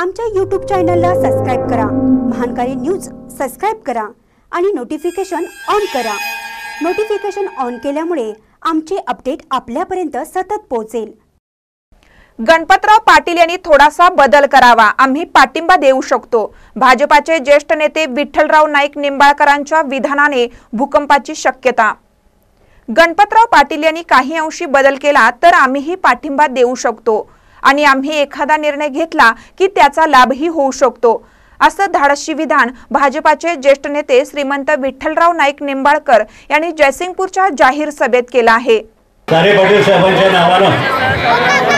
आमच्या यूट्यूब चॅनलला सबस्क्राईब करा. महानकारी न्यूज सबस्क्राईब करा आणि नोटिफिकेशन ऑन करा. नोटिफिकेशन ऑन केल्यामुळे आमचे अपडेट आपल्यापर्यंत सतत पोहोचेल. गणपतराव पाटील यांनी थोडासा बदल करावा. आम्ही पाठिंबा देऊ शकतो. भाजपाचे ज्येष्ठ नेते विठ्ठलराव नाईक निंबाळकरांच्या विधानाने भूकंपाची शक्यता. गणपतराव पाटील यांनी काही अंशी बदल केला तर आम्हीही पाठिंबा देऊ शकतो. आणि आम्ही एखादा निर्णय घेतला की त्याचा लाभही होऊ शकतो. असं धाडशी विधान भाजपाचे ज्येष्ठ नेते श्रीमंत विठ्ठलराव नाईक निंबाळकर यांनी जयसिंगपूरच्या जाहीर सभेत केलं आहे. पाटील साहेबांच्या नावानं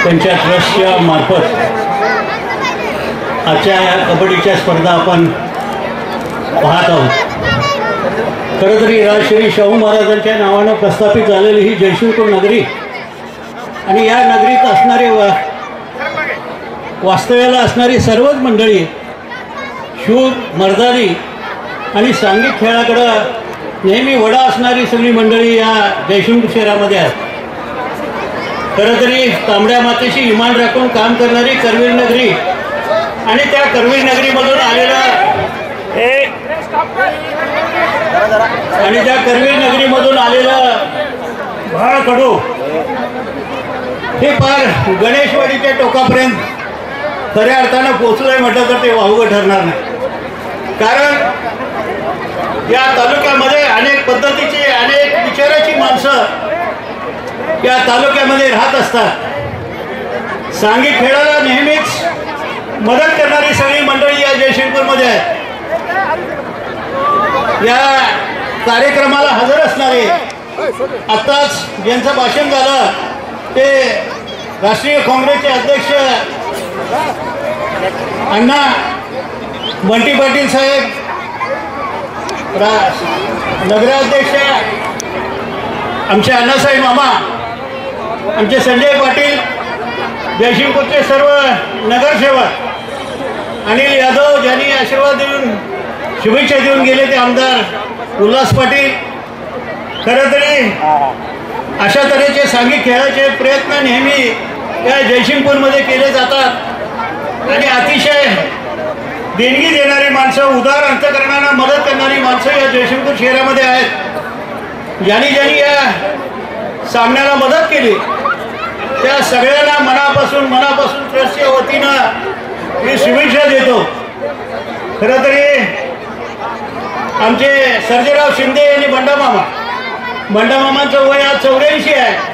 त्यांच्या ट्रस्टच्या मार्फत आजच्या या कबड्डीच्या स्पर्धा आपण पाहत आहोत. खरं तरी राजश्री शाहू महाराजांच्या नावानं प्रस्थापित झालेली ही जयशिंगपूर नगरी आणि या नगरीत असणारे वास्तव्याला असणारी सर्वच मंडळी शूर मर्दानी आणि सांघिक खेळाकडं नेहमी वडा असणारी सगळी मंडळी या जयशिंगपूर शहरामध्ये आहेत. खरं तरी तांबड्या मातेशी इमान राखून काम करणारी करवीर नगरी आणि त्या करवीर नगरीमधून आलेला आणि त्या करवीर नगरीमधून आलेलं भाळ कडू हे फार गणेशवाडीच्या टोकापर्यंत खऱ्या अर्थानं पोचलंय म्हटलं तर ते वाहवं ठरणार नाही. कारण या तालुक्यामध्ये अनेक पद्धतीची अनेक विचाराची माणसं या तालुक्यामध्ये राहत असतात. सांगी खेळाला नेहमीच मदत करणारी सगळी मंडळी या जयशिंगपूरमध्ये आहेत. या कार्यक्रमाला हजर असणारे आत्ताच ज्यांचं भाषण झालं ते राष्ट्रीय काँग्रेसचे अध्यक्ष अण्णा बंटी पाटील साहेब रा नगराध्यक्ष आमचे अण्णासाहेब मामा आमचे संजय पाटील जयशिंगपूरचे सर्व नगरसेवक अनिल यादव ज्यांनी आशीर्वाद देऊन शुभेच्छा देऊन गेले ते आमदार उल्हास पाटील. खरं तरी अशा तऱ्हेचे सांघिक खेळाचे प्रयत्न नेहमी या जयसिंगपूरमध्ये केले जातात. आणि अतिशय देणगी देणारी माणसं उदार अंतकरणांना मदत करणारी माणसं या जयसिंगपूर शहरामध्ये आहेत. ज्यांनी ज्यांनी या सामन्याला मदत केली त्या सगळ्यांना मनापासून मनापासून ट्रस्टच्या वतीनं मी शुभेच्छा देतो. खरं तरी आमचे सर्जेराव शिंदे यांनी बंडामामा. बंडामामांचं वय आज चौऱ्याऐंशी आहे.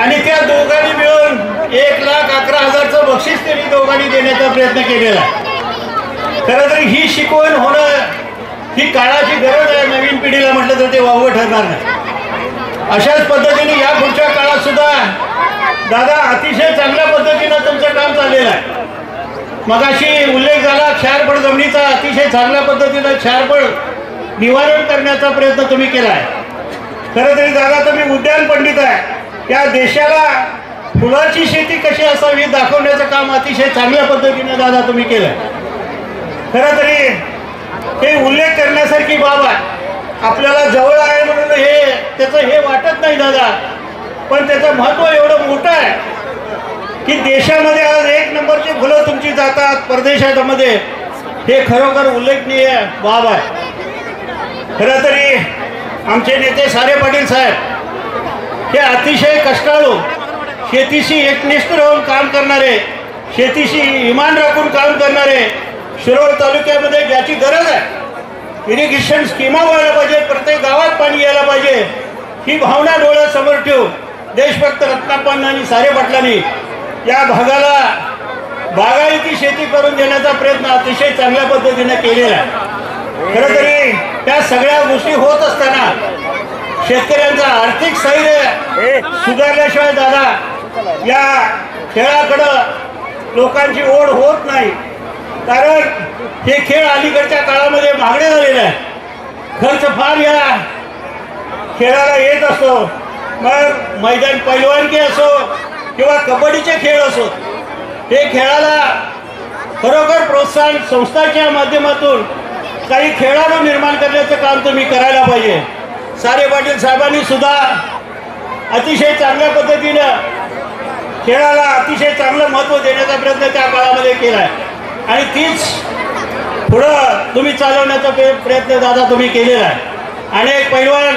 आणि त्या दोघांनी मिळून एक लाख अकरा हजारचं बक्षीस त्यांनी दोघांनी देण्याचा प्रयत्न केलेला. आहे खरं तरी ही शिकवण होणं ही काळाची गरज आहे नवीन पिढीला म्हटलं तर ते वावगं ठरणार नाही. अशाच पद्धतीने या पुढच्या काळात सुद्धा दादा अतिशय चांगल्या पद्धतीनं तुमचं काम चाललेलं आहे. मगाशी उल्लेख झाला क्षारपड जमिनीचा अतिशय चांगल्या पद्धतीनं क्षारपड निवारण करण्याचा प्रयत्न तुम्ही केला आहे. खरं तरी दादा तुम्ही उद्यान पंडित आहे. या देशाला फुलाची शेती कशी असावी दाखवण्याचं काम अतिशय चांगल्या पद्धतीने दादा तुम्ही केलं खरं तरी हे उल्लेख करण्यासारखी बाब आहे आपल्याला जवळ आहे म्हणून हे त्याचं हे वाटत नाही दादा. पण त्याचं महत्त्व एवढं मोठं आहे की देशामध्ये आज एक नंबरची फुलं तुमची जातात परदेशामध्ये. हे खरोखर उल्लेखनीय बाब आहे. खरं तरी आमचे नेते सारे पाटील साहेब हे अतिशय कष्टाळू शेतीशी एकनिष्ठ राहून काम करणारे शेतीशी इमान राखून काम करणारे शिरोळ तालुक्यामध्ये ज्याची गरज आहे इरिगेशन स्कीमा व्हायला पाहिजे प्रत्येक गावात पाणी यायला पाहिजे ही भावना डोळ्यासमोर ठेवून देशभक्त रत्नाप्पांना आणि सारे पाटलांनी या भागाला बागायती शेती करून देण्याचा प्रयत्न अतिशय चांगल्या पद्धतीने केलेला आहे. खरं तरी त्या सगळ्या गोष्टी होत असताना शेतकऱ्यांचा आर्थिक स्थैर्य सुधारल्याशिवाय दादा या खेळाकडं लोकांची ओढ होत नाही. कारण हे खेळ अलीकडच्या काळामध्ये मागणे झालेले आहे खर्च फार या खेळाला येत असतो मग मैदान पैलवानकी असो किंवा कबड्डीचे खेळ असो हे खेळाला खरोखर प्रोत्साहन संस्थाच्या माध्यमातून काही खेळाडू निर्माण करण्याचं काम तुम्ही करायला पाहिजे. सारे पाटील साहेबांनी सुद्धा अतिशय चांगल्या पद्धतीनं खेळाला अतिशय चांगलं महत्त्व देण्याचा प्रयत्न त्या काळामध्ये केला आहे आणि तीच पुढं तुम्ही चालवण्याचा प्रयत्न दादा तुम्ही केलेला आहे. अनेक पैलवान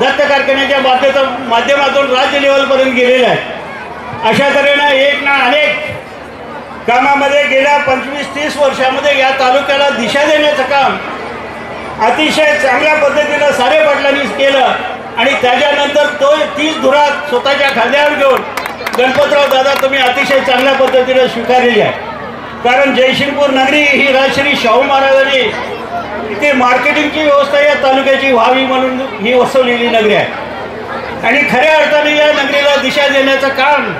दत्त कारखान्याच्या माध्यम माध्यमातून राज्य लेवलपर्यंत गेलेले आहेत अशा तऱ्हेनं एक ना अनेक कामामध्ये गेल्या पंचवीस तीस वर्षामध्ये या तालुक्याला दिशा देण्याचं काम अतिशय चांगल्या पद्धतीनं सारे पाटलांनी केलं. आणि त्याच्यानंतर तो तीच धुरात स्वतःच्या खांद्यावर घेऊन गणपतराव दादा तुम्ही अतिशय चांगल्या पद्धतीनं स्वीकारलेली आहे. कारण जयसिंगपूर नगरी ही राजश्री शाहू महाराजांनी इथे मार्केटिंगची व्यवस्था या तालुक्याची व्हावी म्हणून ही वसवलेली नगरी आहे. आणि खऱ्या अर्थाने या नगरीला दिशा देण्याचं काम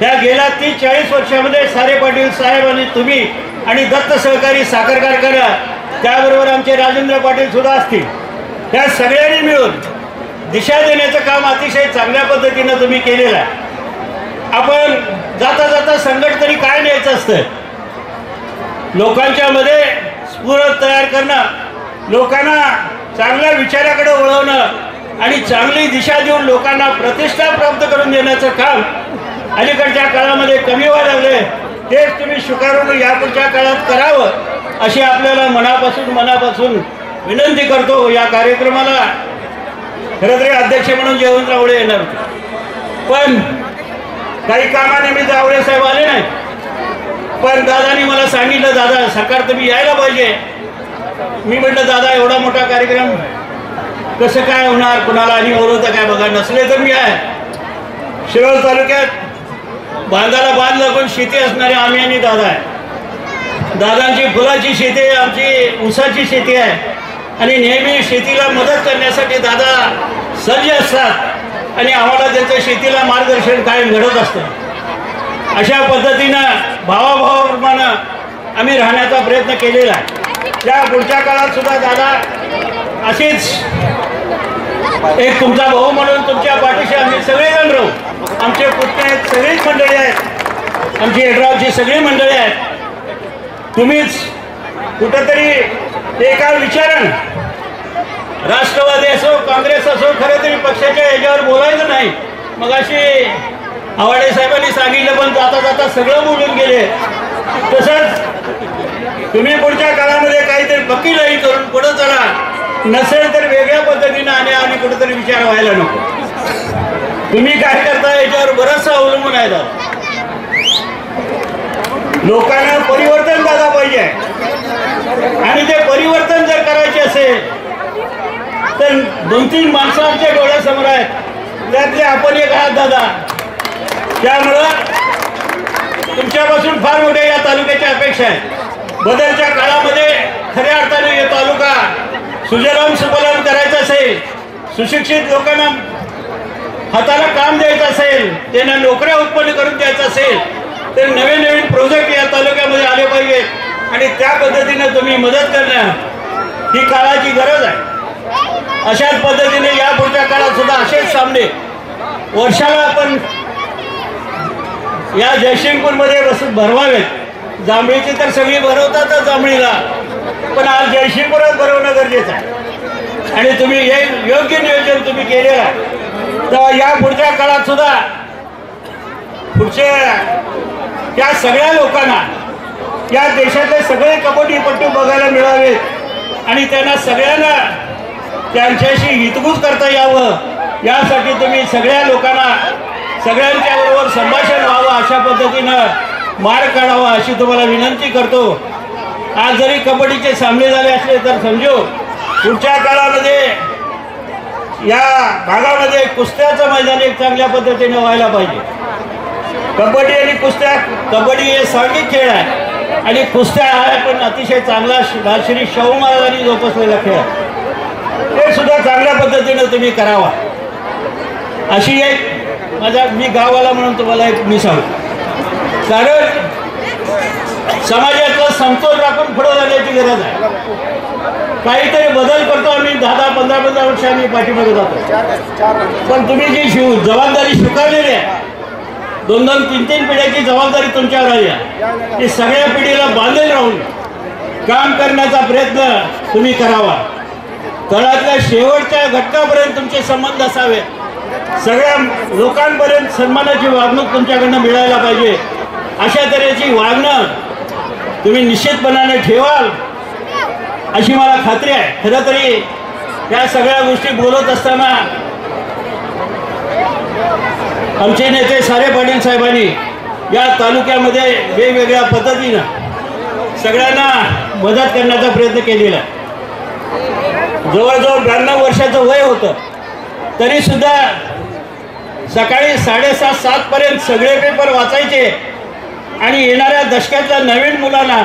त्या गेल्या तीस चाळीस वर्षामध्ये सारे पाटील साहेब आणि तुम्ही आणि दत्त सहकारी साखर कारखाना त्याबरोबर आमचे राजेंद्र पाटील सुद्धा असतील. त्या सगळ्यांनी मिळून दिशा देण्याचं काम अतिशय चांगल्या पद्धतीनं तुम्ही केलेलं आहे. आपण जाता जाता संकट तरी काय न्यायचं असतं? लोकांच्या मध्ये स्फुरत तयार करणं लोकांना चांगल्या विचाराकडे वळवणं आणि चांगली दिशा देऊन लोकांना प्रतिष्ठा प्राप्त करून देण्याचं काम अलीकडच्या काळामध्ये कमी व्हायला लागले तेच तुम्ही स्वीकारून यापुढच्या काळात करावं. अशी आपल्याला मनापासून मनापासून विनंती करतो या कार्यक्रमाला. खरं तरी अध्यक्ष म्हणून जयवंत रावळे येणार होते. पण काही कामानिमित्त आवळे साहेब आले नाही पण दादानी मला सांगितलं दादा सरकार तुम्ही यायला पाहिजे. मी म्हटलं दादा एवढा मोठा कार्यक्रम कसं काय होणार? कुणाला आणि ओरवतं काय बघा नसले तर मी आहे. शिरोळ तालुक्यात बांधाला बांध लागून शेती असणारे आम्ही आणि दादा आहे. दादांची फुलाची शेती आहे आमची ऊसाची शेती आहे. आणि नेहमी शेतीला मदत करण्यासाठी दादा सज्ज असतात आणि आम्हाला त्यांचं शेतीला मार्गदर्शन कायम घडत असतं. अशा पद्धतीनं भावाभावाप्रमाणे आम्ही राहण्याचा प्रयत्न केलेला आहे. त्या पुढच्या काळात सुद्धा दादा अशीच एक तुमचा भाऊ म्हणून तुमच्या पाठीशी आम्ही सगळेजण राहू. आमचे पुतणे आहेत सगळीच मंडळी आहेत. आमची हेडरावची सगळी मंडळी आहेत. तुम्हीच कुठंतरी एका विचारण राष्ट्रवादी असो काँग्रेस असो खरं तरी पक्षाच्या याच्यावर बोलायचं नाही. मग अशी आवाडे साहेबांनी सांगितलं पण जाता जाता सगळं बोलून गेले. तसंच तुम्ही पुढच्या काळामध्ये काहीतरी पक्की लाईन करून पुढं चला. नसेल तर वेगळ्या पद्धतीनं आणि आणि कुठंतरी विचार व्हायला नको. तुम्ही काय करता याच्यावर बरंचसं अवलंबून आहे. लोकांना परिवर्तन पाहिजे. आणि ते परिवर्तन जर करायचे असेल तर दोन तीन माणसं आमच्या डोळ्यासमोर आहेत. त्यातले आपण एक आहात दादा. त्यामुळं तुमच्यापासून फार मोठ्या या तालुक्याच्या अपेक्षा आहेत बदलच्या काळामध्ये खऱ्या अर्थाने हे तालुका सुजलाम सुपलाम करायचा असेल सुशिक्षित लोकांना हाताला काम द्यायचं असेल त्यांना नोकऱ्या उत्पन्न करून द्यायचं असेल तर नवीन नवीन प्रोजेक्ट या तालुक्यामध्ये आले पाहिजेत. आणि त्या पद्धतीनं तुम्ही मदत करणं ही काळाची गरज आहे. अशाच पद्धतीने या पुढच्या काळात सुद्धा असेच सामने. वर्षाला आपण या जयसिंगपूरमध्ये बस भरवावेत. जांभळीची तर सगळी भरवतातच जांभळीला. पण आज जयसिंगपुरात भरवणं गरजेचं आहे. आणि तुम्ही हे योग्य नियोजन तुम्ही केलेलं आहे. तर या पुढच्या काळात सुद्धा पुढच्या त्या सगळ्या लोकांना या देशातले सगळे कबड्डीपट्टू बघायला मिळावेत. आणि त्यांना सगळ्यांना त्यांच्याशी हितगुज करता यावं. यासाठी तुम्ही सगळ्या लोकांना सगळ्यांच्या बरोबर संभाषण व्हावं अशा पद्धतीनं मार काढावा अशी तुम्हाला विनंती करतो. आज जरी कबड्डीचे सामने झाले असले तर समजू पुढच्या काळामध्ये या भागामध्ये कुस्त्याचं मैदान एक चांगल्या पद्धतीने व्हायला पाहिजे. कबड्डी आणि कुस्त्या कबड्डी हे सांघिक खेळ आहे. आणि कुस्त्या आहे पण अतिशय चांगला श्री शाहू महाराजांनी जोपासलेला खेळ. आहे. ते सुद्धा चांगल्या पद्धतीनं तुम्ही करावा. अशी एक माझ्या मी गावाला म्हणून तुम्हाला एक मी सांगतो कारण समाजातला समतोल राखून पुढे जाण्याची गरज आहे. काहीतरी बदल करतो आम्ही दहा दहा पंधरा पंधरा वर्ष आम्ही पाठीमागे जातो. पण तुम्ही जी शिव जबाबदारी स्वीकारलेली आहे दोन दोन तीन तीन पिढ्याची जबाबदारी तुमच्यावर आली आहे. सगळ्या पिढीला बांधेल राहून काम करण्याचा प्रयत्न तुम्ही करावा. तळातल्या शेवटच्या घटकापर्यंत तुमचे संबंध असावेत सगळ्या लोकांपर्यंत सन्मानाची वागणूक तुमच्याकडनं मिळायला पाहिजे. अशा तऱ्हेची वागणं तुम्ही निश्चितपणाने ठेवाल अशी मला खात्री आहे. खरं तरी या सगळ्या गोष्टी बोलत असताना आमचे नेते सारे पाटील साहेबांनी या तालुक्यामध्ये वेगवेगळ्या पद्धतीनं सगळ्यांना मदत करण्याचा प्रयत्न केलेला आहे. जवळजवळ ब्याण्णव वर्षाचं वय होतं. तरीसुद्धा सकाळी साडेसात सातपर्यंत सगळे पेपर वाचायचे आणि येणाऱ्या दशकातल्या नवीन मुलांना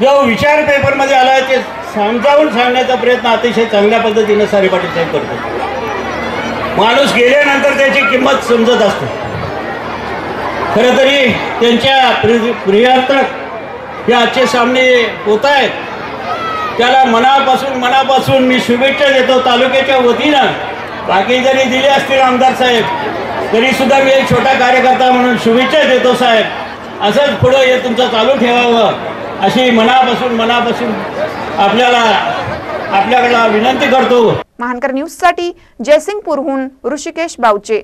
जो विचार पेपरमध्ये आला आहे ते समजावून सांगण्याचा प्रयत्न अतिशय चांगल्या पद्धतीनं सारे पाटील साहेब करतो माणूस गेल्यानंतर त्याची किंमत समजत असते. खरं तरी त्यांच्या प्रि प्रियार्थक हे आजचे सामने होत आहेत त्याला मनापासून मनापासून मी शुभेच्छा देतो तालुक्याच्या वतीनं. बाकी जरी दिले असतील आमदार साहेब तरीसुद्धा मी एक छोटा कार्यकर्ता म्हणून शुभेच्छा देतो साहेब. असंच पुढं हे तुमचं चालू ठेवावं अशी मनापासून मनापासून आपल्याला आपल्याकडला विनंती करतो. महानकर न्यूजसाठी जयसिंगपूरहून ऋषिकेश बावचे.